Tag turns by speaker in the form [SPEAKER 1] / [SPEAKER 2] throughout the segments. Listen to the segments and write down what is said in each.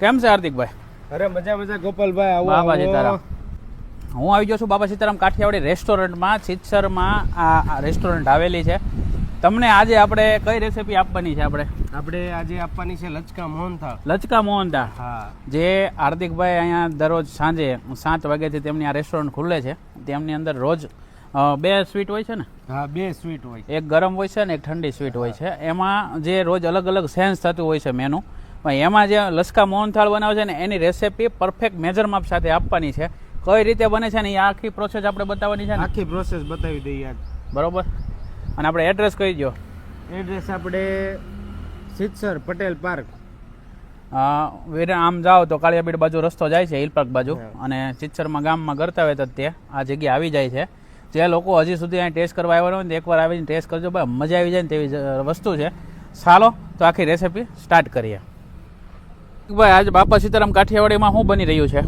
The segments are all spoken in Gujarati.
[SPEAKER 1] કેમ છે હાર્દિકભાઈ?
[SPEAKER 2] અરે મજા મજા. ગોપાલભાઈ આવો
[SPEAKER 1] બાબા
[SPEAKER 2] આવો.
[SPEAKER 1] સીતારામ. હું આવી ગયો છું બાબા સીતારામ કાઠિયાવાડી રેસ્ટોરન્ટમાં છીતસરમાં આ રેસ્ટોરન્ટ આવેલી છે. તમને આજે આપણે કઈ રેસીપી આપવાની છે આપણે?
[SPEAKER 2] આપણે આજે આપવાની છે લચકા મોહનથાળ.
[SPEAKER 1] લચકા મોહનદાળ
[SPEAKER 2] હા.
[SPEAKER 1] જે હાર્દિકભાઈ અહીંયા દરરોજ સાંજે સાત વાગ્યાથી તેમની આ રેસ્ટોરન્ટ ખુલે છે. તેમની અંદર રોજ બે સ્વીટ હોય છે ને?
[SPEAKER 2] હા બે સ્વીટ હોય.
[SPEAKER 1] એક ગરમ હોય છે ને એક ઠંડી સ્વીટ હોય છે. એમાં જે રોજ અલગ અલગ સેન્સ થતું હોય છે મેનુ. પણ એમાં જે લસકા મોહનથાળ બનાવે છે ને એની રેસીપી પરફેક્ટ મેજર માપ સાથે આપવાની છે. કઈ રીતે બને છે ને એ આખી પ્રોસેસ આપણે બતાવવાની છે ને?
[SPEAKER 2] આખી પ્રોસેસ બતાવી દઈએ આજ.
[SPEAKER 1] બરોબર? અને આપણે એડ્રેસ કહી દો
[SPEAKER 2] એડ્રેસ આપણે સિત્સર પટેલ પાર્ક
[SPEAKER 1] આમ જાઓ તો કાળિયાબીડ બાજુ રસ્તો જાય છે હિલ પાર્ક બાજુ. અને ચિત્સરમાં ગામમાં ગરતા હોય તો તે આ જગ્યા આવી જાય છે. જે લોકો હજી સુધી અહીં ટેસ્ટ કરવા આવ્યા હોય ને એકવાર આવીને ટેસ્ટ કરજો ભાઈ મજા આવી જાય ને તેવી વસ્તુ છે. ચાલો તો આખી રેસીપી સ્ટાર્ટ કરીએ. ભાઈ આજે બાપા સીતારામ કાઠિયાવાડીમાં શું બની રહ્યું છે?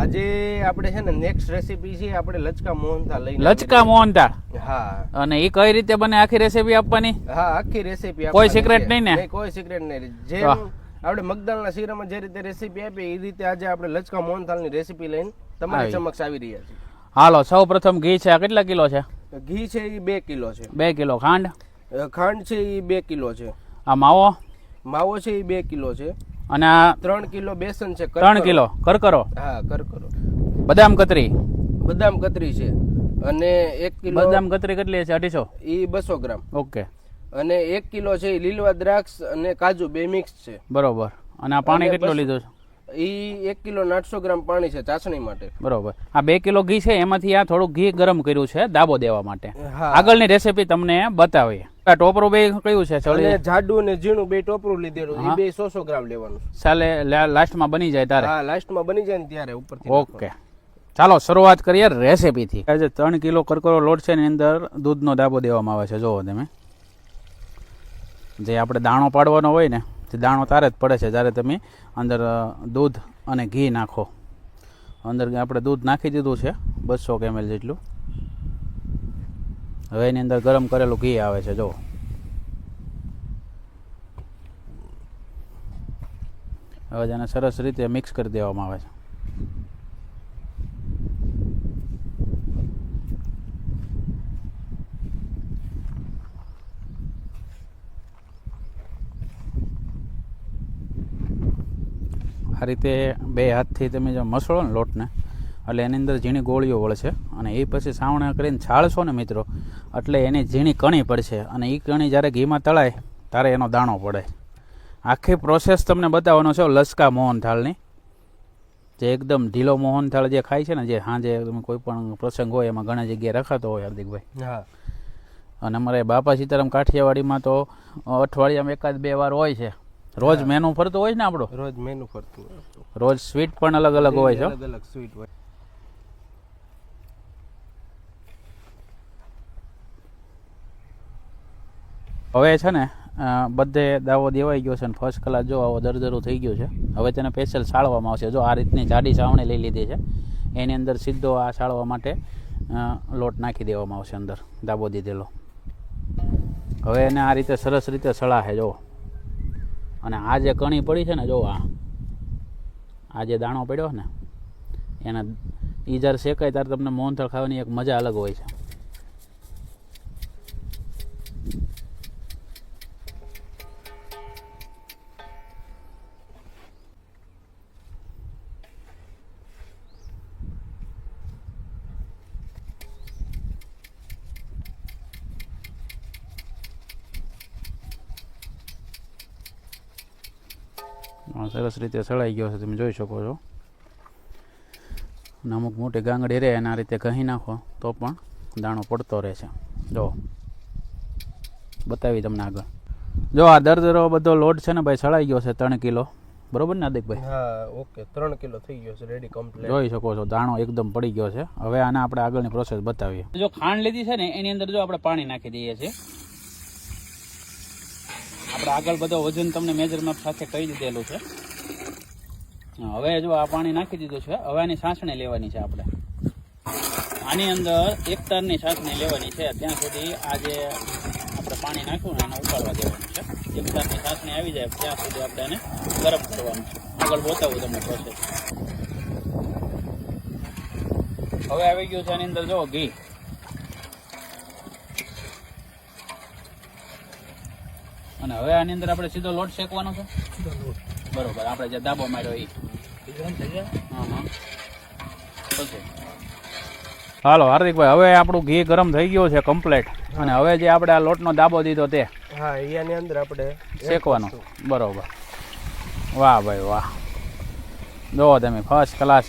[SPEAKER 2] આજે આપણે છે ને નેક્સ્ટ રેસીપી છે આપણે લચકા મોહનથાળ લઈ
[SPEAKER 1] લચકા
[SPEAKER 2] મોહનથાળ? હા.
[SPEAKER 1] અને એ કઈ રીતે બને આખી રેસીપી આપવાની?
[SPEAKER 2] હા આખી રેસીપી
[SPEAKER 1] કોઈ સિક્રેટ નહીં ને?
[SPEAKER 2] કોઈ સિક્રેટ નહીં.
[SPEAKER 1] જે
[SPEAKER 2] આપણે મગદાલના શીરામાં જે રીતે રેસીપી આપી એ રીતે આજે આપણે લચકા મોહનથાળની રેસીપી લઈને તમારી સમક્ષ આવી રહ્યા છીએ.
[SPEAKER 1] હાલો સૌ પ્રથમ ઘી છે આ કેટલા કિલો છે?
[SPEAKER 2] ઘી છે એ બે કિલો છે.
[SPEAKER 1] બે કિલો. ખાંડ?
[SPEAKER 2] ખાંડ છે એ બે કિલો છે.
[SPEAKER 1] આ માવો?
[SPEAKER 2] માવો છે એ બે કિલો છે.
[SPEAKER 1] અને આ
[SPEAKER 2] ત્રણ કિલો બેસન છે
[SPEAKER 1] ત્રણ કિલો કરકરો.
[SPEAKER 2] હા કરકરો.
[SPEAKER 1] બદામ કતરી.
[SPEAKER 2] બદામ કતરી છે. અને એક કિલો
[SPEAKER 1] બદામ કતરી કેટલી છે? અઢીસો?
[SPEAKER 2] એ બસો ગ્રામ.
[SPEAKER 1] ઓકે.
[SPEAKER 2] અને એક કિલો છે લીલવા દ્રાક્ષ અને કાજુ બે મિક્સ છે.
[SPEAKER 1] બરોબર. અને આ પાણી કેટલું લીધું છે?
[SPEAKER 2] એ એક કિલો આઠસો ગ્રામ પાણી છે ચાસણી માટે.
[SPEAKER 1] બરોબર. આ બે કિલો ઘી છે એમાંથી આ થોડું ઘી ગરમ કર્યું છે દાબો દેવા માટે. આગળની રેસીપી તમને બતાવીએ. આ ટોપરું બે કયું છે? ચડી
[SPEAKER 2] અને જાડું અને ઝીણું બે ટોપરું લીધેલું. એ બે સો સો ગ્રામ લેવાનું.
[SPEAKER 1] ચાલે લાસ્ટમાં બની જાય તારે?
[SPEAKER 2] હા લાસ્ટમાં બની જાય ને ત્યારે ઉપરથી
[SPEAKER 1] ઓકે. ચાલો શરૂઆત કરીએ રેસીપીથી. આજે ત્રણ કિલો કરકરો લોટ છે એની અંદર દૂધનો દાબો દેવામાં આવે છે. જુઓ તમે. જે આપણે દાણો પાડવાનો હોય ને તે દાણો તારે જ પડે છે. જ્યારે તમે અંદર દૂધ અને ઘી નાખો. અંદર આપણે દૂધ નાખી દીધું છે બસો કેમેલ જેટલું. હવે એની અંદર ગરમ કરેલું ઘી આવે છે જો હવે જેને સરસ રીતે મિક્સ કરી દેવામાં આવે છે. આ રીતે બે હાથથી તમે જો મસળો ને લોટને એટલે એની અંદર ઝીણી ગોળીઓ વળશે અને એ પછી સાવણા કરીને છાળશો ને મિત્રો એટલે એની ઝીણી કણી પડશે અને એ કણી જ્યારે ઘીમાં તળાય ત્યારે એનો દાણો પડે. આખી પ્રોસેસ તમને બતાવવાનો છે લસકા મોહનથાળની. જે એકદમ ઢીલો મોહનથાળ જે ખાય છે ને જે સાંજે તમે કોઈ પણ પ્રસંગ હોય એમાં ઘણા જગ્યાએ રખાતો હોય હાર્દિકભાઈ.
[SPEAKER 2] હા.
[SPEAKER 1] અને અમારે બાપા સીતારામ કાઠિયાવાડીમાં તો અઠવાડિયામાં એકાદ બે વાર હોય છે. રોજ મેનુ ફરતો હોય ને આપણો?
[SPEAKER 2] રોજ મેનુ ફરતું
[SPEAKER 1] રોજ સ્વીટ પણ અલગ અલગ હોય છે
[SPEAKER 2] અલગ અલગ સ્વીટ હોય.
[SPEAKER 1] હવે છે ને બધે દાવો દેવાઈ ગયો છે અને ફર્સ્ટ ક્લાસ જો આવો દરદરો થઈ ગયું છે. હવે તેને સ્પેશિયલ સાળવામાં આવશે. જો આ રીતની જાડી સાવણી લઈ લીધી છે, એની અંદર સીધો આ સાળવા માટે લોટ નાખી દેવામાં આવશે અંદર, દાબો દીધેલો. હવે એને આ રીતે સરસ રીતે સળાશે જો અને આ જે કણી પડી છે ને જો આ. આ જે દાણો પડ્યો ને, એના એ જ્યારે શેકાય, ત્યારે તમને મોહનથળ ખાવાની એક મજા અલગ હોય છે. સરસ રીતે સળાઈ ગયો છે તમે જોઈ શકો છો. અને અમુક મોટી ગાંગડી રહે એના રીતે કહી નાખો તો પણ દાણો પડતો રહે છે. જો બતાવી તમને આગળ. જો આ દરદરો બધો લોટ છે ને ભાઈ સળાઈ ગયો છે ત્રણ કિલો. બરોબર ને આદિકભાઈ
[SPEAKER 2] હા ઓકે ત્રણ કિલો થઈ ગયો છે રેડી કમ્પ્લીટ
[SPEAKER 1] જોઈ શકો છો દાણો એકદમ પડી ગયો છે. હવે આને આપણે આગળની પ્રોસેસ બતાવીએ. જો ખાંડ લીધી છે ને એની અંદર જો આપણે પાણી નાખી દઈએ છીએ. આપણે આગળ બધો વજન તમને મેજરમેન્ટ સાથે કહી દીધેલું છે. હવે જો આ પાણી નાખી દીધું છે, હવે આની સાસણી લેવાની છે આપણે. આની અંદર એક તારની સાસણી લેવાની છે, ત્યાં સુધી આ જે આપણે પાણી નાખ્યું ને એને ઉકાળવા દેવાનું છે. એક તારની સાસણી આવી જાય, ત્યાં સુધી આપણે એને ગરમ કરવાનું છે. આગળ બતાવું તમને પ્રોસેસ હવે આવી ગયું છે આની અંદર, જો ઘી. અને હવે આની અંદર આપણે સીધો લોટ શેકવાનો છે? બરોબર આપણે જે દાબો માર્યો એ હા હા પછી હાલો હાર્દિકભાઈ હવે આપણું ઘી ગરમ થઈ ગયું છે કમ્પ્લેટ અને હવે જે આપણે આ લોટનો દાબો દીધો તે
[SPEAKER 2] હા એની અંદર આપણે
[SPEAKER 1] શેકવાનો. બરોબર. વાહ ભાઈ વાહ. જો તમે ફર્સ્ટ ક્લાસ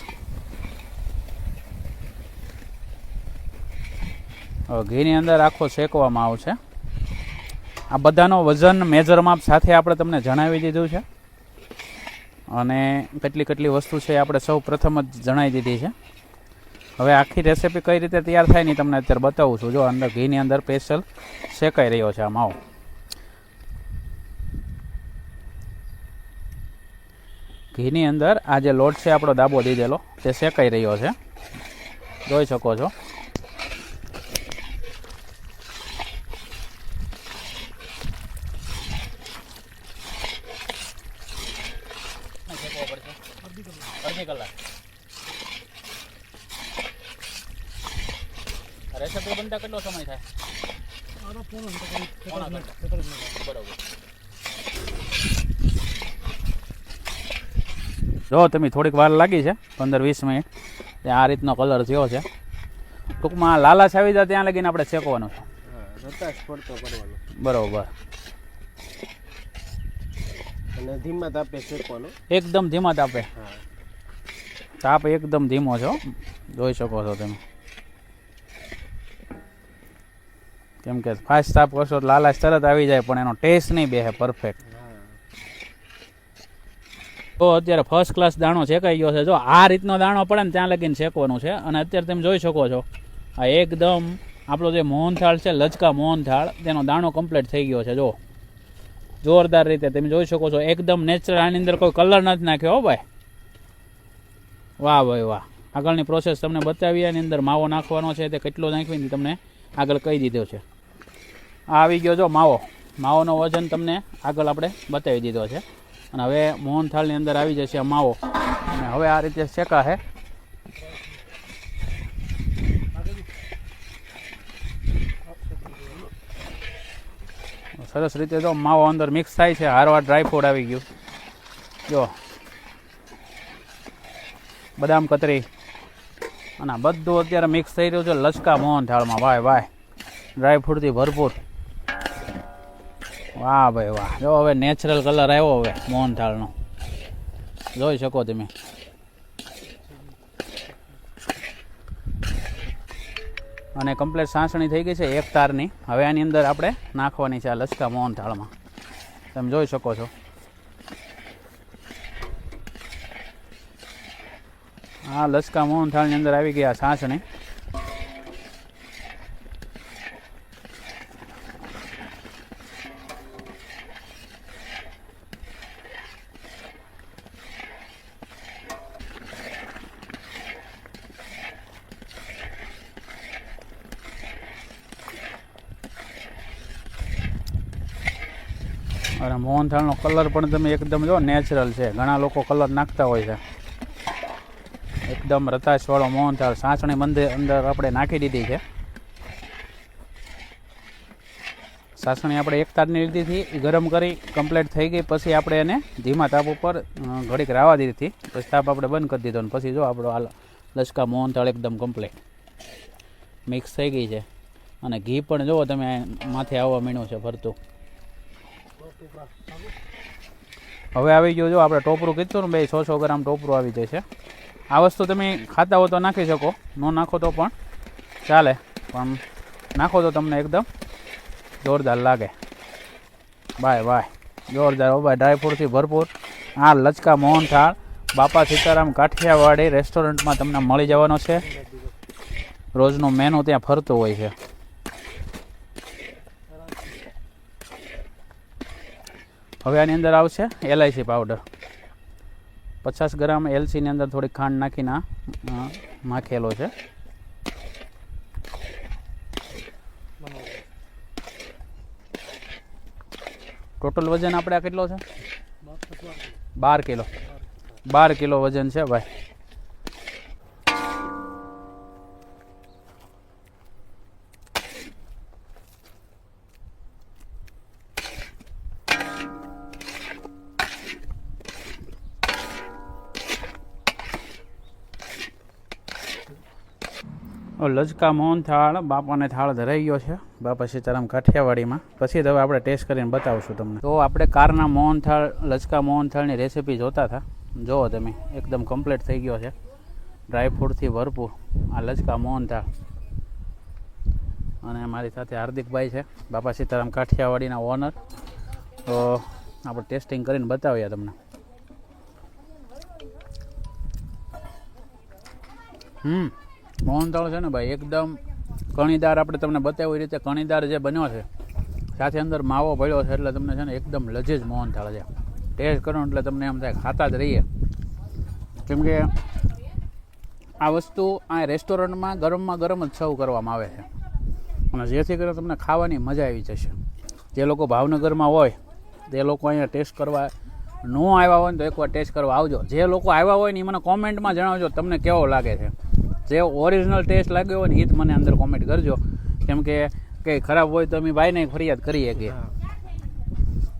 [SPEAKER 1] ઘીની અંદર આખો શેકવામાં આવશે. આ બધાનો વજન મેજર માપ સાથે આપણે તમને જણાવી દીધું છે. અને કેટલી કેટલી વસ્તુ છે એ આપણે સૌ પ્રથમ જ જણાવી દીધી છે. હવે આખી રેસીપી કઈ રીતે તૈયાર થાય ને તમને અત્યારે બતાવું છું. જો અંદર ઘીની અંદર સ્પેશિયલ શેકાઈ રહ્યો છે આ માવો ઘીની અંદર આ જે લોટ છે આપણો દાબો દીધેલો, તે શેકાઈ રહ્યો છે. જોઈ શકો છો અડધી કલાક રેસીપી બનતા કેટલો સમય થાય. પોણા જો તમે થોડીક વાર લાગી છે પંદર વીસ મિનિટ. ત્યાં આ રીતનો કલર થયો છે. ટૂંકમાં લાલાશ આવી જાય ત્યાં લગીને આપણે શેકવાનું છે. બરોબર.
[SPEAKER 2] અને ધીમા તાપે શેકવાનો.
[SPEAKER 1] એકદમ ધીમા તાપે. તાપ એકદમ ધીમો છે હો. જોઈ શકો છો તમે. કેમ કે ફાસ્ટ તાપ કરશો તો લાલાશ તરત આવી જાય, પણ એનો ટેસ્ટ નહીં બેસે પરફેક્ટ તો અત્યારે ફર્સ્ટ ક્લાસ દાણો શેકાઈ ગયો છે. જો આ રીતનો દાણો પડે ને, ત્યાં લગીને શેકવાનું છે. અને અત્યારે તમે જોઈ શકો છો, આ એકદમ આપણો જે મોહનથાળ છે, લચકા મોહનથાળ, તેનો દાણો કમ્પ્લીટ થઈ ગયો છે. જો, જોરદાર રીતે તમે જોઈ શકો છો, એકદમ નેચરલ આની અંદર કોઈ કલર નથી નાખ્યો હો ભાઈ. વાહ ભાઈ વાહ. આગળની પ્રોસેસ તમને બતાવી એની અંદર માવો નાખવાનો છે, તે કેટલો નાખવી તમને આગળ કહી દીધો છે. આ આવી ગયો જો માવો. માવોનો વજન તમને આગળ આપણે બતાવી દીધો છે. અને હવે મોહનથાળની અંદર આવી જશે આ માવો. અને હવે આ રીતે શેકા છે સરસ રીતે જો માવો અંદર મિક્સ થાય છે. હારવાર ડ્રાય ફ્રૂટ આવી ગયું. જો. બદામ કતરી. અને બધું અત્યારે મિક્સ થઈ રહ્યું છે. લચકા મોહન થાળમાં. ભાઈ ભાઈ ડ્રાયફ્રૂટથી ભરપૂર. વાહ ભાઈ, વાહ. જો હવે નેચરલ કલર આવ્યો હવે મોહન થાળનો. જોઈ શકો તમે. અને કમ્પ્લેટ સાસણી થઈ ગઈ છે એક તારની. હવે આની અંદર આપણે નાખવાની છે આ લચકા મોહન થાળમાં. તમે જોઈ શકો છો. આ લચકા મોહનથાળની અંદર આવી ગયા સાસણે. અને મોહનથાળનો કલર પણ તમે એકદમ જો નેચરલ છે. ઘણા લોકો કલર નાખતા હોય છે. એકદમ રતાશવાળો મોહનથાળ સાસણી મંદિર અંદર આપણે નાખી દીધી છે. સાસણી આપણે એક તારની લીધી હતી ગરમ કરી કમ્પ્લીટ થઈ ગઈ, પછી આપણે એને ધીમા તાપ ઉપર ઘડીક રાવા દીધી પછી તાપ આપણે બંધ કરી દીધો અને પછી જો આપણો આ લચકા મોહનથાળ એકદમ કમ્પ્લીટ મિક્સ થઈ ગઈ છે. અને ઘી પણ જુઓ તમે, માથે આવવા માંડ્યું છે ફરતું હવે આવી ગયું જો, આપણે ટોપરું કીધું ને બે સો સો ગ્રામ ટોપરું આવી જશે. આ વસ્તુ તમે ખાતા હો તો નાખી શકો. ન નાખો તો પણ ચાલે. પણ નાખો તો તમને એકદમ જોરદાર લાગે. Bye bye. જોરદાર હો ભાઈ ડ્રાયફ્રૂટથી ભરપૂર. આ લચકા મોહનથાળ બાપા સીતારામ કાઠિયાવાડી રેસ્ટોરન્ટમાં તમને મળી જવાનો છે. રોજનું મેનુ ત્યાં ફરતું હોય છે. હવે આની અંદર આવશે એલઆઈસી પાવડર પચાસ ગ્રામ એલસીની અંદર થોડી ખાંડ નાખીને નાખેલો છે. ટોટલ વજન આપણે આ કેટલો છે? બાર કિલો. બાર કિલો વજન છે, ભાઈ. ઓ લચકા મોહન થાળ, બાપાને થાળ ધરાઈ ગયો છે. બાપા સીતારામ કાઠિયાવાડીમાં. પછી હવે આપણે ટેસ્ટ કરીને બતાવશું તમને. તો આપણે કારના મોહન થાળ લચકા મોહન થાળની રેસીપી જોતા હતા. જુઓ તમે, એકદમ કમ્પ્લીટ થઈ ગયો છે. ડ્રાયફ્રૂટથી ભરપૂર આ લચકા મોહન થાળ. અને મારી સાથે હાર્દિકભાઈ છે, બાપા સીતારામ કાઠિયાવાડીના ઓનર તો આપણે ટેસ્ટિંગ કરીને બતાવીએ તમને. હમ. મોહનથાળ છે ને ભાઈ, એકદમ કણીદાર આપણે તમને બતાવ્યું એ રીતે કણીદાર જે બન્યો છે, સાથે અંદર માવો પડ્યો છે એટલે તમને છે ને એકદમ લજીજ મોહનથાળ છે. ટેસ્ટ કરો એટલે તમને એમ થાય ખાતા જ રહીએ. કેમ કે આ વસ્તુ આ રેસ્ટોરન્ટમાં ગરમમાં ગરમ જ સર્વ કરવામાં આવે છે. અને જેથી કરીને તમને ખાવાની મજા આવી જશે. જે લોકો ભાવનગરમાં હોય, તે લોકો અહીંયા ટેસ્ટ કરવા ન આવ્યા હોય ને તો એકવાર ટેસ્ટ કરવા આવજો. જે લોકો આવ્યા હોય ને એ મને કોમેન્ટમાં જણાવજો, તમને કેવો લાગે છે. જે ઓરિજિનલ ટેસ્ટ લાગ્યો હોય ને એ જ મને અંદર કોમેન્ટ કરજો. કેમ કે કંઈ ખરાબ હોય તો અમે ભાઈને ફરિયાદ કરીએ કે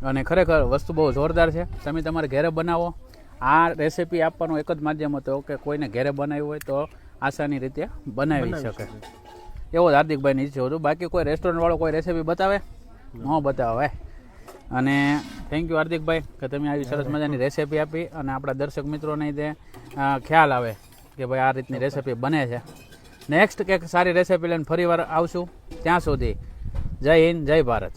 [SPEAKER 1] અને ખરેખર વસ્તુ બહુ જોરદાર છે. તમે તમારે ઘરે બનાવો. આ રેસીપી આપવાનો એક જ માધ્યમ હતો કે કોઈને ઘરે બનાવ્યું હોય તો આસાની રીતે બનાવી શકે. એવો જ હાર્દિકભાઈની ઈચ્છો હતું. બાકી કોઈ રેસ્ટોરન્ટવાળો કોઈ રેસીપી બતાવે? ન. બતાવે. અને થેન્ક યુ હાર્દિકભાઈ કે તમે આવી સરસ મજાની રેસીપી આપી અને આપણા દર્શક મિત્રોને તે ખ્યાલ આવે. કે ભાઈ આ રીતની રેસીપી બને છે. નેક્સ્ટ કંઈક સારી રેસીપી લઈને ફરી વાર આવશું ત્યાં સુધી. જય હિન્દ, જય ભારત.